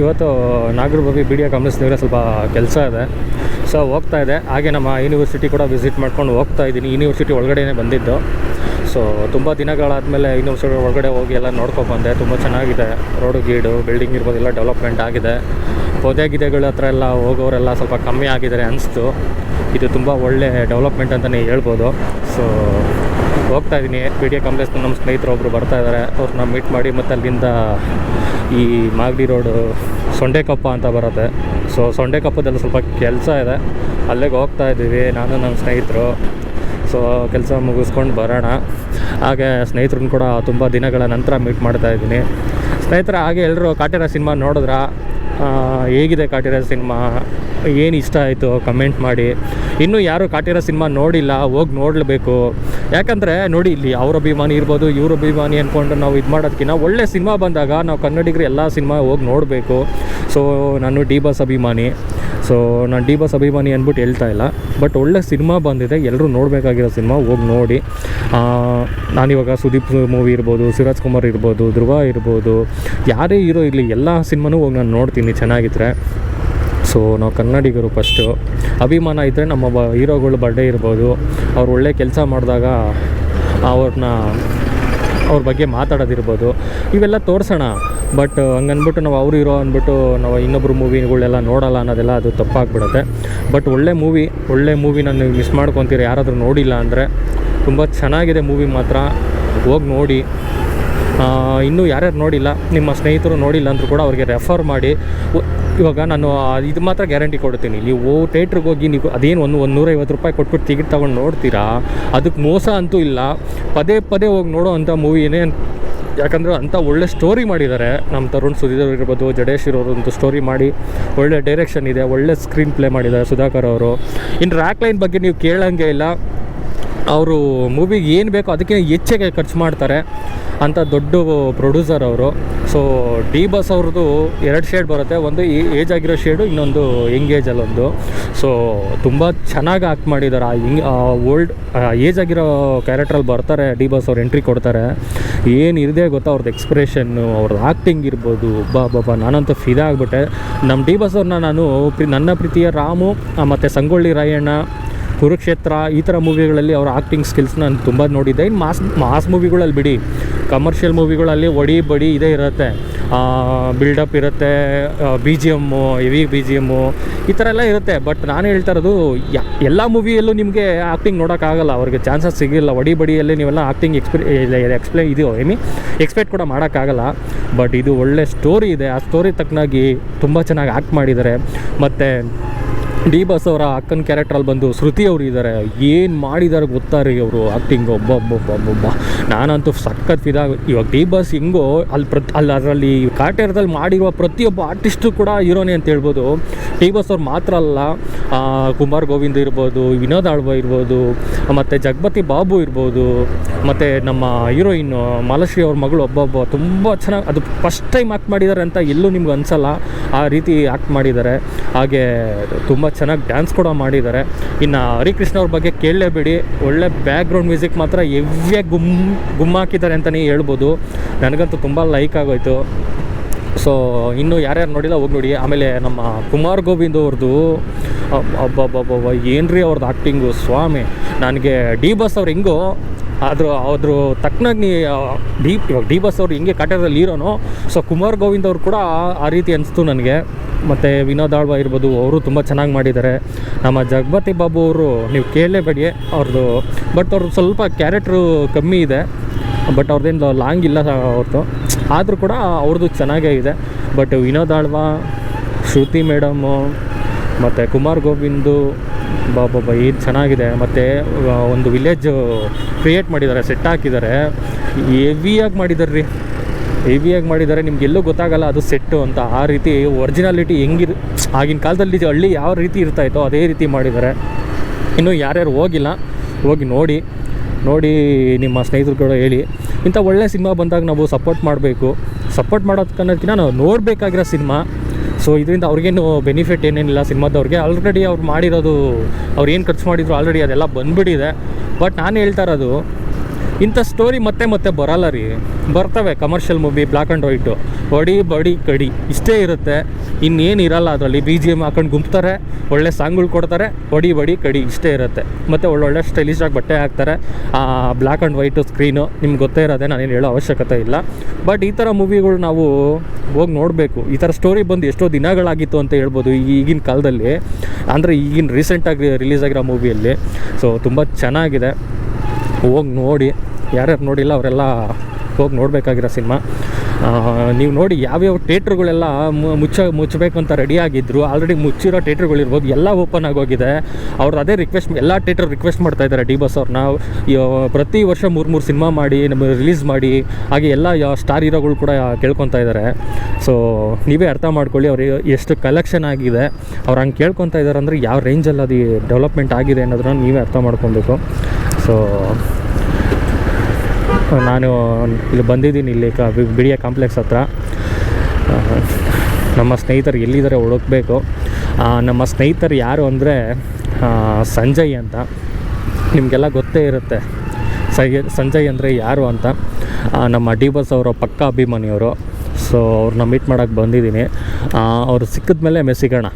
ಇವತ್ತು Nagarbhavi B D ಕಾಂಪ್ಲೆಕ್ಸ್ನಾಗ ಸ್ವಲ್ಪ ಕೆಲಸ ಇದೆ. ಸೊ ಹೋಗ್ತಾ ಇದೆ. ಹಾಗೆ ನಮ್ಮ ಯೂನಿವರ್ಸಿಟಿ ಕೂಡ ವಿಸಿಟ್ ಮಾಡ್ಕೊಂಡು ಹೋಗ್ತಾ ಇದ್ದೀನಿ. ಯೂನಿವರ್ಸಿಟಿ ಒಳಗಡೆನೇ ಬಂದಿದ್ದು. ಸೊ ತುಂಬ ದಿನಗಳಾದಮೇಲೆ ಯೂನಿವರ್ಸಿಟಿ ಒಳಗಡೆ ಹೋಗಿ ಎಲ್ಲ ನೋಡ್ಕೊಂಡು ಬಂದೆ. ತುಂಬ ಚೆನ್ನಾಗಿದೆ. ರೋಡು ಗೀಡು ಬಿಲ್ಡಿಂಗ್ ಇರ್ಬೋದು, ಎಲ್ಲ ಡೆವಲಪ್ಮೆಂಟ್ ಆಗಿದೆ. ಪೊದೆ ಗಿದೆಗಳ ಹತ್ರ ಎಲ್ಲ ಹೋಗೋರೆಲ್ಲ ಸ್ವಲ್ಪ ಕಮ್ಮಿ ಆಗಿದ್ದಾರೆ ಅನಿಸ್ತು. ಇದು ತುಂಬ ಒಳ್ಳೆ ಡೆವಲಪ್ಮೆಂಟ್ ಅಂತಲೇ ಹೇಳ್ಬೋದು. ಸೊ ಹೋಗ್ತಾ ಇದ್ದೀನಿ. ಪಿ ಡಿ ಎ ಕಾಂಪ್ಲೆಕ್ಸ್ನ ನಮ್ಮ ಸ್ನೇಹಿತರು ಒಬ್ಬರು ಬರ್ತಾ ಇದ್ದಾರೆ. ಅವ್ರನ್ನ ಮೀಟ್ ಮಾಡಿ ಮತ್ತು ಅಲ್ಲಿಂದ ಈ ಮಾಗಡಿ ರೋಡು ಸೊಂಡೆಕಪ್ಪ ಅಂತ ಬರುತ್ತೆ. ಸೊ ಸೊಂಡೆಕಪ್ಪದಲ್ಲಿ ಸ್ವಲ್ಪ ಕೆಲಸ ಇದೆ. ಅಲ್ಲಿಗೆ ಹೋಗ್ತಾ ಇದ್ದೀವಿ. ನಾನು ನನ್ನ ಸ್ನೇಹಿತರು. ಸೊ ಕೆಲಸ ಮುಗಿಸ್ಕೊಂಡು ಬರೋಣ. ಹಾಗೆ ಸ್ನೇಹಿತರನ್ನ ಕೂಡ ತುಂಬ ದಿನಗಳ ನಂತರ ಮೀಟ್ ಮಾಡ್ತಾ ಇದ್ದೀನಿ. ಸ್ನೇಹಿತರ, ಹಾಗೆ ಎಲ್ಲರೂ ಕಾಟೇರ ಸಿನಿಮಾ ನೋಡಿದ್ರ? ಹೇಗಿದೆ ಕಾಟೇರ ಸಿನಿಮಾ? ಏನು ಇಷ್ಟ ಆಯಿತು? ಕಮೆಂಟ್ ಮಾಡಿ. ಇನ್ನೂ ಯಾರು ಕಾಟೇರ ಸಿನಿಮಾ ನೋಡಿಲ್ಲ, ಹೋಗಿ ನೋಡಲೇಬೇಕು. ಯಾಕಂದರೆ ನೋಡಿ ಇಲ್ಲಿ ಅವ್ರ ಅಭಿಮಾನಿ ಇರ್ಬೋದು, ಇವ್ರ ಅಭಿಮಾನಿ ಅಂದ್ಕೊಂಡು ನಾವು ಇದು ಮಾಡೋದಕ್ಕಿಂತ ಒಳ್ಳೆ ಸಿನಿಮಾ ಬಂದಾಗ ನಾವು ಕನ್ನಡಿಗರು ಎಲ್ಲ ಸಿನಿಮಾ ಹೋಗಿ ನೋಡಬೇಕು. ಸೊ ನಾನು ಡಿ ಬಸ್ ಅಭಿಮಾನಿ. ಸೊ ನಾನು ಡಿ ಬಸ್ ಅಭಿಮಾನಿ ಅಂದ್ಬಿಟ್ಟು ಹೇಳ್ತಾ ಇಲ್ಲ. ಬಟ್ ಒಳ್ಳೆ ಸಿನಿಮಾ ಬಂದಿದೆ ಎಲ್ಲರೂ ನೋಡಬೇಕಾಗಿರೋ ಸಿನಿಮಾ ಹೋಗಿ ನೋಡಿ. ನಾನಿವಾಗ ಸುದೀಪ್ ಮೂವಿ ಇರ್ಬೋದು, ಸಿರಾಜ್ ಕುಮಾರ್ ಇರ್ಬೋದು, ಧ್ರುವ ಇರ್ಬೋದು, ಯಾರೇ ಇರೋ ಇರಲಿ ಎಲ್ಲ ಸಿನಿಮಾನೂ ಹೋಗಿ ನಾನು ನೋಡ್ತೀನಿ, ಚೆನ್ನಾಗಿದ್ರೆ. ಸೊ ನಾವು ಕನ್ನಡಿಗರು ಫಸ್ಟು ಅಭಿಮಾನ ಇದ್ದರೆ ನಮ್ಮ ಬ, ಹೀರೋಗಳು ಬರ್ಡೇ ಇರ್ಬೋದು. ಅವ್ರು ಒಳ್ಳೆ ಕೆಲಸ ಮಾಡಿದಾಗ ಅವ್ರನ್ನ ಅವ್ರ ಬಗ್ಗೆ ಮಾತಾಡೋದಿರ್ಬೋದು. ಇವೆಲ್ಲ ತೋರಿಸೋಣ. ಬಟ್ ಹಂಗನ್ಬಿಟ್ಟು ನಾವು ಅವ್ರು ಇರೋ ಅಂದ್ಬಿಟ್ಟು ನಾವು ಇನ್ನೊಬ್ರು ಮೂವಿಗಳೆಲ್ಲ ನೋಡೋಲ್ಲ ಅನ್ನೋದೆಲ್ಲ ಅದು ತಪ್ಪಾಗ್ಬಿಡುತ್ತೆ. ಬಟ್ ಒಳ್ಳೆ ಮೂವಿ, ಒಳ್ಳೆ ಮೂವಿನ ನೀವು ಮಿಸ್ ಮಾಡ್ಕೊತೀರಿ ಯಾರಾದರೂ ನೋಡಿಲ್ಲ ಅಂದರೆ ತುಂಬ ಚೆನ್ನಾಗಿದೆ ಮೂವಿ ಮಾತ್ರ. ಹೋಗಿ ನೋಡಿ. ಇನ್ನೂ ಯಾರ್ಯಾರು ನೋಡಿಲ್ಲ, ನಿಮ್ಮ ಸ್ನೇಹಿತರು ನೋಡಿಲ್ಲ ಅಂದರೂ ಕೂಡ ಅವ್ರಿಗೆ ರೆಫರ್ ಮಾಡಿ. ಇವಾಗ ನಾನು ಇದು ಮಾತ್ರ ಗ್ಯಾರಂಟಿ ಕೊಡ್ತೀನಿ. ನೀವು ಥಿಯೇಟ್ರಿಗೆ ಹೋಗಿ ನೀವು ಅದೇನು ಒಂದು ಒಂದು ನೂರೈವತ್ತು ರೂಪಾಯಿ ಕೊಟ್ಬಿಟ್ಟು ಟಿಕೆಟ್ ತೊಗೊಂಡು ನೋಡ್ತೀರಾ? ಅದಕ್ಕೆ ಮೋಸ ಅಂತೂ ಇಲ್ಲ. ಪದೇ ಪದೇ ಹೋಗಿ ನೋಡೋ ಅಂಥ ಮೂವಿನೇ ಯಾಕಂದರೆ ಅಂಥ ಒಳ್ಳೆ ಸ್ಟೋರಿ ಮಾಡಿದ್ದಾರೆ. ನಮ್ಮ ತರುಣ್ ಸುಧೀರ್ ಇರ್ಬೋದು ಜಡೇಶ್ ಇರೋರು ಸ್ಟೋರಿ ಮಾಡಿ ಒಳ್ಳೆ ಡೈರೆಕ್ಷನ್ ಇದೆ, ಒಳ್ಳೆ ಸ್ಕ್ರೀನ್ ಪ್ಲೇ ಮಾಡಿದ್ದಾರೆ ಸುಧಾಕರ್ ಅವರು. ಇನ್ನು ರ್ಯಾಕ್ ಲೈನ್ ಬಗ್ಗೆ ನೀವು ಕೇಳೋಂಗೆ ಇಲ್ಲ. ಅವರು ಮೂವಿಗೆ ಏನು ಬೇಕೋ ಅದಕ್ಕೆ ಹೆಚ್ಚಿಗೆ ಖರ್ಚು ಮಾಡ್ತಾರೆ. ಅಂತ ದೊಡ್ಡ ಪ್ರೊಡ್ಯೂಸರ್ ಅವರು. ಸೊ ಡಿ ಬಸ್ ಅವ್ರದ್ದು ಎರಡು ಶೇಡ್ ಬರುತ್ತೆ. ಒಂದು ಏಜ್ ಆಗಿರೋ ಶೇಡು ಇನ್ನೊಂದು ಯಂಗ್ ಏಜಲ್ಲೊಂದು ಸೊ ತುಂಬ ಚೆನ್ನಾಗಿ ಆ್ಯಕ್ಟ್ ಮಾಡಿದ್ದಾರೆ ಆ ಹಿಂಗ್ ಓಲ್ಡ್ ಏಜ್ ಆಗಿರೋ ಕ್ಯಾರೆಕ್ಟ್ರಲ್ಲಿ ಬರ್ತಾರೆ ಡಿ ಬಸ್ ಅವ್ರು ಎಂಟ್ರಿ ಕೊಡ್ತಾರೆ. ಏನು ಇರದೆ ಗೊತ್ತಾ ಅವ್ರದ್ದು ಎಕ್ಸ್ಪ್ರೆಷನ್ನು ಅವ್ರದ್ದು ಆ್ಯಕ್ಟಿಂಗ್ ಇರ್ಬೋದು. ಬಾ ಬಾಬಾ ನಾನಂತೂ ಫಿದಾ ಆಗಿಬಿಟ್ಟೆ. ನಮ್ಮ ಡಿ ಬಸ್ ಅವ್ರನ್ನ ನಾನು ನನ್ನ ಪ್ರೀತಿಯ ರಾಮು ಮತ್ತು ಸಂಗೊಳ್ಳಿ ರಾಯಣ್ಣ ಕುರುಕ್ಷೇತ್ರ, ಈ ಥರ ಮೂವಿಗಳಲ್ಲಿ ಅವರ ಆ್ಯಕ್ಟಿಂಗ್ ಸ್ಕಿಲ್ಸ್ ನಾನು ತುಂಬ ನೋಡಿದ್ದೆ. ಇನ್ನು ಮಾಸ್ ಮಾಸ್ ಮೂವಿಗಳಲ್ಲಿ ಬಿಡಿ. ಕಮರ್ಷಿಯಲ್ ಮೂವಿಗಳಲ್ಲಿ ಒಡಿ ಬಡಿ ಇದೇ ಇರುತ್ತೆ. ಬಿಲ್ಡಪ್ ಇರುತ್ತೆ. B G M heavy B G M ಈ ಥರ ಎಲ್ಲ ಇರುತ್ತೆ. ಬಟ್ ನಾನು ಹೇಳ್ತಾ ಇರೋದು ಎಲ್ಲ ಮೂವಿಯಲ್ಲೂ ನಿಮಗೆ ಆ್ಯಕ್ಟಿಂಗ್ ನೋಡೋಕ್ಕಾಗಲ್ಲ ಅವ್ರಿಗೆ ಚಾನ್ಸಸ್ ಸಿಗಿಲ್ಲ. ಒಡಿ ಬಡಿಯಲ್ಲಿ ನೀವೆಲ್ಲ ಆ್ಯಕ್ಟಿಂಗ್ ಎಕ್ಸ್ಪೆ ಎಕ್ಸ್ಪ್ಲೇ ಇದು ಐ ಮೀನ್ ಎಕ್ಸ್ಪೆಕ್ಟ್ ಕೂಡ ಮಾಡೋಕ್ಕಾಗಲ್ಲ ಬಟ್ ಇದು ಒಳ್ಳೆ ಸ್ಟೋರಿ ಇದೆ. ಆ ಸ್ಟೋರಿ ತಕ್ಕನಾಗಿ ತುಂಬ ಚೆನ್ನಾಗಿ ಆ್ಯಕ್ಟ್ ಮಾಡಿದ್ದಾರೆ. ಮತ್ತು ಡಿ ಬಸ್ ಅವರ ಅಕ್ಕನ ಕ್ಯಾರೆಕ್ಟ್ರಲ್ಲಿ ಬಂದು ಶ್ರುತಿ ಅವರು ಇದ್ದಾರೆ ಏನು ಮಾಡಿದ್ದಾರೆ ಗೊತ್ತಾ ರೀ ಅವರು? ಆ್ಯಕ್ಟಿಂಗ್ ಒಬ್ಬ ಒಬ್ಬ ಒಬ್ಬ ಒಬ್ಬ ಒಬ್ಬ. ನಾನಂತೂ ಸಖತ್ ಇದಾಗ ಇವಾಗ ಡಿ ಬಸ್ ಹಿಂಗೋ ಅಲ್ಲಿ ಪ್ರತಿ ಅಲ್ಲಿ ಅದರಲ್ಲಿ ಕಾಟೇರದಲ್ಲಿ ಮಾಡಿರುವ ಪ್ರತಿಯೊಬ್ಬ ಆರ್ಟಿಸ್ಟು ಕೂಡ ಹೀರೋನೇ ಅಂತ ಹೇಳ್ಬೋದು. ಡಿ ಬಸ್ ಅವ್ರು ಮಾತ್ರ ಅಲ್ಲ ಕುಮಾರ್ ಗೋವಿಂದ್ ಇರ್ಬೋದು, ವಿನೋದ್ ಆಳ್ವ ಇರ್ಬೋದು, ಮತ್ತು ಜಗಪತಿ ಬಾಬು ಇರ್ಬೋದು, ಮತ್ತು ನಮ್ಮ ಹೀರೋಯಿನ್ ಮಾಲಶ್ರೀ ಅವ್ರ ಮಗಳು ಒಬ್ಬೊಬ್ಬ ತುಂಬ ಚೆನ್ನಾಗಿ ಅದು ಫಸ್ಟ್ ಟೈಮ್ ಆ್ಯಕ್ಟ್ ಮಾಡಿದ್ದಾರೆ ಅಂತ ಎಲ್ಲೂ ನಿಮ್ಗೆ ಅನಿಸಲ್ಲ. ಆ ರೀತಿ ಆ್ಯಕ್ಟ್ ಮಾಡಿದ್ದಾರೆ ಹಾಗೆ ತುಂಬ ಚೆನ್ನಾಗಿ ಡ್ಯಾನ್ಸ್ ಕೂಡ ಮಾಡಿದ್ದಾರೆ. ಇನ್ನು ಹರಿಕೃಷ್ಣ ಅವ್ರ ಬಗ್ಗೆ ಕೇಳಲೇಬೇಡಿ. ಒಳ್ಳೆ ಬ್ಯಾಕ್ಗ್ರೌಂಡ್ ಮ್ಯೂಸಿಕ್ ಮಾತ್ರ ಎವ್ಯ ಗುಮ್ ಗುಮ್ಮಾಕಿದ್ದಾರೆ ಅಂತಲೇ ಹೇಳ್ಬೋದು. ನನಗಂತೂ ತುಂಬ ಲೈಕ್ ಆಗೋಯ್ತು. ಸೊ ಇನ್ನು ಯಾರ್ಯಾರು ನೋಡಿಲ್ಲ ಹೋಗಿ ನೋಡಿ. ಆಮೇಲೆ ನಮ್ಮ ಕುಮಾರ್ ಗೋವಿಂದ್ ಅವ್ರದ್ದು ಅಬ್ಬಬ್ಬಬ್ಬ ಏನ್ರಿ ಅವ್ರದ್ದು ಆ್ಯಕ್ಟಿಂಗು ಸ್ವಾಮಿ. ನನಗೆ ಡಿ ಬಸ್ ಅವ್ರು ಹೆಂಗೋ ಆದರೂ ಅದ್ರ ತಕ್ಕನಾಗಿ ನೀ ಡಿ, ಇವಾಗ ಡಿ ಬಸ್ ಅವರು ಹೆಂಗೆ ಕಟ್ಟಡದಲ್ಲಿ ಇರೋನು, ಸೊ ಕುಮಾರ್ ಗೋವಿಂದ್ ಅವರು ಕೂಡ ಆ- ರೀತಿ ಅನಿಸ್ತು ನನಗೆ. ಮತ್ತು ವಿನೋದ್ ಆಳ್ವ ಇರ್ಬೋದು, ಅವರು ತುಂಬ ಚೆನ್ನಾಗಿ ಮಾಡಿದ್ದಾರೆ ನಮ್ಮ ಜಗಪತಿ ಬಾಬು ಅವರು, ನೀವು ಕೇಳಲೇಬೇಡಿ ಅವ್ರದ್ದು ಬಟ್ ಅವ್ರದ್ದು ಸ್ವಲ್ಪ ಕ್ಯಾರೆಕ್ಟ್ರು ಕಮ್ಮಿ ಇದೆ. ಬಟ್ ಅವ್ರದ್ದೇನು ಲಾಂಗ್ ಇಲ್ಲ ಅವ್ರದ್ದು ಆದರೂ ಕೂಡ ಅವ್ರದ್ದು ಚೆನ್ನಾಗೇ ಇದೆ. ಬಟ್ ವಿನೋದ್ ಆಳ್ವ, ಶ್ರುತಿ ಮೇಡಮು, ಮತ್ತು ಕುಮಾರ್ ಗೋವಿಂದು ಬಾಬಾಬ ಏನು ಚೆನ್ನಾಗಿದೆ. ಮತ್ತು ಒಂದು ವಿಲೇಜ್ ಕ್ರಿಯೇಟ್ ಮಾಡಿದ್ದಾರೆ ಸೆಟ್ ಹಾಕಿದ್ದಾರೆ ಹೆವಿಯಾಗಿ ಮಾಡಿದ್ದಾರೆ ರೀ ಹೆವಿಯಾಗಿ ಮಾಡಿದ್ದಾರೆ ನಿಮ್ಗೆ ಎಲ್ಲೂ ಗೊತ್ತಾಗಲ್ಲ ಅದು ಸೆಟ್ಟು ಅಂತ. ಆ ರೀತಿ ಒರಿಜಿನಾಲಿಟಿ ಹೆಂಗಿರ್, ಆಗಿನ ಕಾಲದಲ್ಲಿ ಹಳ್ಳಿ ಯಾವ ರೀತಿ ಇರ್ತಾಯಿತ್ತೋ ಅದೇ ರೀತಿ ಮಾಡಿದ್ದಾರೆ ಇನ್ನು ಯಾರ್ಯಾರು ಹೋಗಿಲ್ಲ, ಹೋಗಿ ನೋಡಿ. ನೋಡಿ ನಿಮ್ಮ ಸ್ನೇಹಿತರು ಕೂಡ ಹೇಳಿ. ಇಂಥ ಒಳ್ಳೆ ಸಿನಿಮಾ ಬಂದಾಗ ನಾವು ಸಪೋರ್ಟ್ ಮಾಡಬೇಕು. ಸಪೋರ್ಟ್ ಮಾಡೋದಕ್ಕನ್ನೋದಕ್ಕಿಂತ ನಾವು ನೋಡಬೇಕಾಗಿರೋ ಸಿನಿಮಾ. ಸೊ ಇದರಿಂದ ಅವ್ರಿಗೇನು ಬೆನಿಫಿಟ್ ಏನೇನಿಲ್ಲ ಸಿನಿಮಾದವ್ರಿಗೆ. ಆಲ್ರೆಡಿ ಅವ್ರು ಮಾಡಿರೋದು, ಅವ್ರು ಏನು ಖರ್ಚು ಮಾಡಿದ್ರು ಆಲ್ರೆಡಿ ಅದೆಲ್ಲ ಬಂದ್ಬಿಟ್ಟಿದೆ. ಬಟ್ ನಾನು ಹೇಳ್ತಾ ಇರೋದು ಇಂಥ ಸ್ಟೋರಿ ಮತ್ತೆ ಮತ್ತೆ ಬರಲ್ಲ ರೀ. ಬರ್ತವೆ commercial movie black and white ಬಡಿ ಬಡಿ ಕಡಿ, ಇಷ್ಟೇ ಇರುತ್ತೆ. ಇನ್ನೇನು ಇರಲ್ಲ ಅದರಲ್ಲಿ. ಬಿ ಜಿ ಎಂ ಹಾಕೊಂಡು ಗುಂಪ್ತಾರೆ, ಒಳ್ಳೆ ಸಾಂಗ್ಗಳು ಕೊಡ್ತಾರೆ ಬಡಿ ಬಡಿ ಕಡಿ, ಇಷ್ಟೇ ಇರುತ್ತೆ. ಮತ್ತು ಒಳ್ಳೊಳ್ಳೆ ಸ್ಟೈಲಿಶ್ ಆಗಿ ಬಟ್ಟೆ ಹಾಕ್ತಾರೆ. ಆ ಬ್ಲ್ಯಾಕ್ ಆ್ಯಂಡ್ ವೈಟು ಸ್ಕ್ರೀನು ನಿಮ್ಗೆ ಗೊತ್ತೇ ಇರೋದೇ, ನಾನೇನು ಹೇಳೋ ಅವಶ್ಯಕತೆ ಇಲ್ಲ. ಬಟ್ ಈ ಥರ ಮೂವಿಗಳು ನಾವು ಹೋಗಿ ನೋಡಬೇಕು. ಈ ಥರ ಸ್ಟೋರಿ ಬಂದು ಎಷ್ಟೋ ದಿನಗಳಾಗಿತ್ತು ಅಂತ ಹೇಳ್ಬೋದು ಈಗಿನ ಕಾಲದಲ್ಲಿ. ಅಂದರೆ ಈಗಿನ ರೀಸೆಂಟಾಗಿ ರಿಲೀಸ್ ಆಗಿರೋ ಮೂವಿಯಲ್ಲಿ ಸೊ ತುಂಬ ಚೆನ್ನಾಗಿದೆ. ಹೋಗಿ ನೋಡಿ, ಯಾರ್ಯಾರು ನೋಡಿಲ್ಲ ಅವರೆಲ್ಲ ಹೋಗಿ ನೋಡಬೇಕಾಗಿರೋ ಸಿನಿಮಾ. ನೀವು ನೋಡಿ ಯಾವ್ಯಾವ ಥೇಟ್ರುಗಳೆಲ್ಲ ಮುಚ್ಚ ಮುಚ್ಚಬೇಕು ಅಂತ ರೆಡಿ ಆಗಿದ್ರು ಆಲ್ರೆಡಿ ಮುಚ್ಚಿರೋ ಥೇಟ್ರ್ಗಳಿರ್ಬೋದು ಎಲ್ಲ ಓಪನ್ ಆಗೋಗಿದೆ. ಅವ್ರದ್ದು ಅದೇ ರಿಕ್ವೆಸ್ಟ್ ಎಲ್ಲ ಥೇಟ್ರ್ ರಿಕ್ವೆಸ್ಟ್ ಮಾಡ್ತಾ ಇದ್ದಾರೆ ಡಿ ಬಸ್ ಅವ್ರನ್ನ ಪ್ರತಿ ವರ್ಷ ಮೂರು ಮೂರು ಸಿನಿಮಾ ಮಾಡಿ ನಮ್ಮ ರಿಲೀಸ್ ಮಾಡಿ, ಹಾಗೆ ಎಲ್ಲ ಸ್ಟಾರ್ ಹೀರೋಗಳು ಕೂಡ ಕೇಳ್ಕೊತಾ ಇದ್ದಾರೆ ಸೊ ನೀವೇ ಅರ್ಥ ಮಾಡ್ಕೊಳ್ಳಿ ಅವ್ರಿಗೆ ಎಷ್ಟು ಕಲೆಕ್ಷನ್ ಆಗಿದೆ. ಅವ್ರು ಹಂಗೆ ಕೇಳ್ಕೊತಾ ಇದ್ದಾರೆ ಅಂದರೆ ಯಾವ ರೇಂಜಲ್ಲಿ ಅದು ಡೆವಲಪ್ಮೆಂಟ್ ಆಗಿದೆ ಅನ್ನೋದನ್ನ ನೀವೇ ಅರ್ಥ ಮಾಡ್ಕೊಬೇಕು. ಸೊ ನಾನು ಇಲ್ಲಿ ಬಂದಿದ್ದೀನಿ ಇಲ್ಲಿ ಕ ಎ ಕಾಂಪ್ಲೆಕ್ಸ್ ಹತ್ರ. ನಮ್ಮ ಸ್ನೇಹಿತರು ಎಲ್ಲಿದ್ದಾರೆ ಹುಡುಕ್ಬೇಕು. ನಮ್ಮ ಸ್ನೇಹಿತರು ಯಾರು ಅಂದರೆ ಸಂಜಯ್ ಅಂತ. ನಿಮಗೆಲ್ಲ ಗೊತ್ತೇ ಇರುತ್ತೆ. ಸಂಜಯ್ ಅಂದರೆ ಯಾರು ಅಂತ. ನಮ್ಮ ಡಿ ಬಸ್ ಅವರ ಪಕ್ಕ ಅಭಿಮಾನಿಯವರು ಸೊ ಅವ್ರನ್ನ ಮೀಟ್ ಮಾಡೋಕ್ಕೆ ಬಂದಿದ್ದೀನಿ. ಅವರು ಸಿಕ್ಕಿದ ಮೇಲೆ ಸಿಗೋಣ